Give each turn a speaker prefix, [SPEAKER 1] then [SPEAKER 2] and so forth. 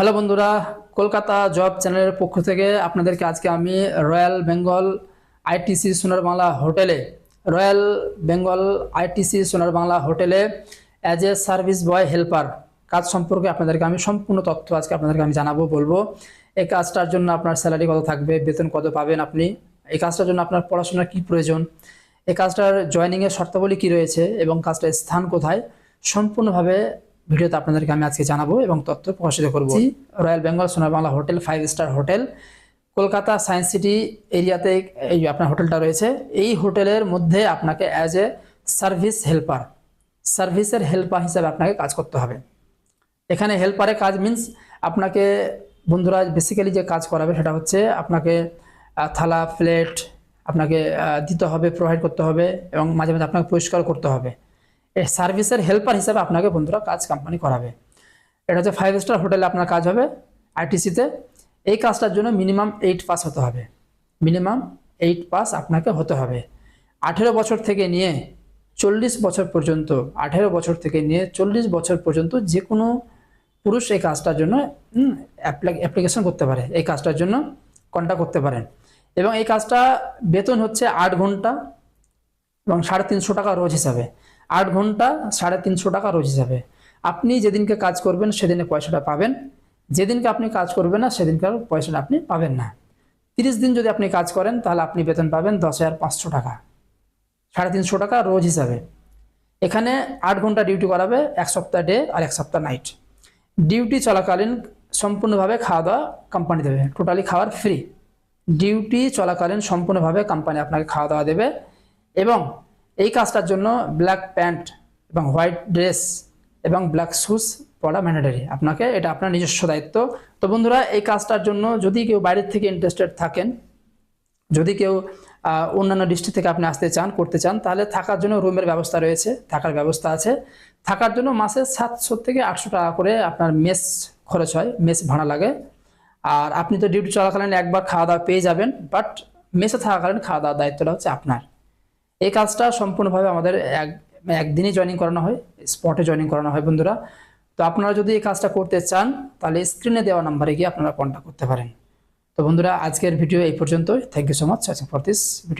[SPEAKER 1] Hello বন্ধুরা, Kolkata job চ্যানেলের পক্ষ থেকে আপনাদেরকে আজকে আমি রয়্যাল বেঙ্গল আইটিসি সোনার বাংলা হোটেলে, রয়্যাল বেঙ্গল আইটিসি সোনার বাংলা হোটেলে as a service boy helper কাজ সম্পর্কে আপনাদেরকে আমি সম্পূর্ণ তথ্য আজকে আপনাদেরকে আমি জানাব, বলব। এই কাজটার জন্য আপনার স্যালারি কত থাকবে, বেতন কত পাবেন আপনি, এই কাজটার জন্য আপনার পড়াশোনার কী প্রয়োজন, এই কাজটার জয়নিংয়ের শর্তাবলী কী রয়েছে এবং কাজটার স্থান কোথায়, সম্পূর্ণভাবে ভিডিওতে আপনাদেরকে আমি আজকে জানাব এবং তথ্য প্রকাশিত করব। Royal Bengal Sonar Bangla hotel five star hotel Kolkata science city এরিয়াতে এই আপনার হোটেলটা রয়েছে। এই হোটেলের মধ্যে আপনাকে অ্যাজ এ সার্ভিস হেল্পার সার্ভিসের হেল্পার হিসাবে আপনাকে কাজ করতে হবে। এখানে হেল্পারের কাজ মিন্স আপনাকে বন্ধুরা বেসিক্যালি যে কাজ করাবে সেটা হচ্ছে আপনাকে থালা প্লেট আপনাকে দিতে হবে প্রোভাইড করতে হবে এবং মাঝে মাঝে আপনাকে পরিষ্কার করতে হবে। সার্ভিসের হেল্পার হিসেবে আপনাকে বন্ধুরা কাজ কোম্পানি করাবে। এটা হচ্ছে ফাইভ স্টার হোটেলে আপনার কাজ হবে আইটিসিতে এই কাজটার জন্য মিনিমাম এইট পাস হতে হবে। মিনিমাম এইট পাস আপনাকে হতে হবে। আঠেরো বছর থেকে নিয়ে চল্লিশ বছর পর্যন্ত, আঠেরো বছর থেকে নিয়ে চল্লিশ বছর পর্যন্ত যে কোনো পুরুষ এই কাজটার জন্য অ্যাপ্লিকেশন করতে পারে। এই কাজটার জন্য কন্ট্যাক্ট করতে পারেন। এবং এই কাজটা বেতন হচ্ছে আট ঘণ্টা এবং সাড়ে তিনশো টাকা রোজ হিসাবে। আট ঘণ্টা সাড়ে তিনশো টাকা রোজ হিসাবে আপনি যেদিনকে কাজ করবেন সেদিনে পয়সাটা পাবেন। যেদিনকে আপনি কাজ করবেন না সেদিনকার পয়সাটা আপনি পাবেন না। তিরিশ দিন যদি আপনি কাজ করেন, তাহলে আপনি বেতন পাবেন দশ হাজার পাঁচশো টাকা। সাড়ে তিনশো টাকা রোজ হিসাবে এখানে আট ঘণ্টা ডিউটি করাবে, এক সপ্তাহ ডে আর এক সপ্তাহ নাইট। ডিউটি চলাকালীন সম্পূর্ণভাবে খাওয়া দাওয়া কোম্পানি দেবে। টোটালি খাওয়ার ফ্রি ডিউটি চলাকালীন সম্পূর্ণভাবে কোম্পানি আপনাকে খাওয়া দাওয়া দেবে এবং এই কাজটার জন্য ব্ল্যাক প্যান্ট এবং হোয়াইট ড্রেস এবং ব্ল্যাক শুজ পরা ম্যান্ডেটারি আপনাকে এটা আপনার নিজস্ব দায়িত্ব। তো বন্ধুরা, এই কাজটার জন্য যদি কেউ বাইরের থেকে ইন্টারেস্টেড থাকেন, যদি কেউ অন্যান্য ডিস্ট্রিক্ট থেকে আপনি আসতে চান, করতে চান, তাহলে থাকার জন্য রুমের ব্যবস্থা রয়েছে, থাকার ব্যবস্থা আছে। থাকার জন্য মাসে সাতশো থেকে আটশো টাকা করে আপনার মেস খরচ হয়, মেস ভাড়া লাগে। আর আপনি তো ডিউটি চলাকালীন একবার খাওয়া দাওয়া পেয়ে যাবেন বাট মেসে থাকাকালীন খাওয়া দাওয়ার দায়িত্বটা হচ্ছে আপনার। এই কাজটা সম্পূর্ণভাবে আমাদের এক, একদিনই জয়েনিং করানো হয় স্পটে জয়নিং করানো হয় বন্ধুরা। তো আপনারা যদি এই কাজটা করতে চান, তাহলে স্ক্রিনে দেওয়া নাম্বারে গিয়ে আপনারা কন্ট্যাক্ট করতে পারেন। তো বন্ধুরা, আজকের ভিডিও এই পর্যন্তই। Thank you so much for this video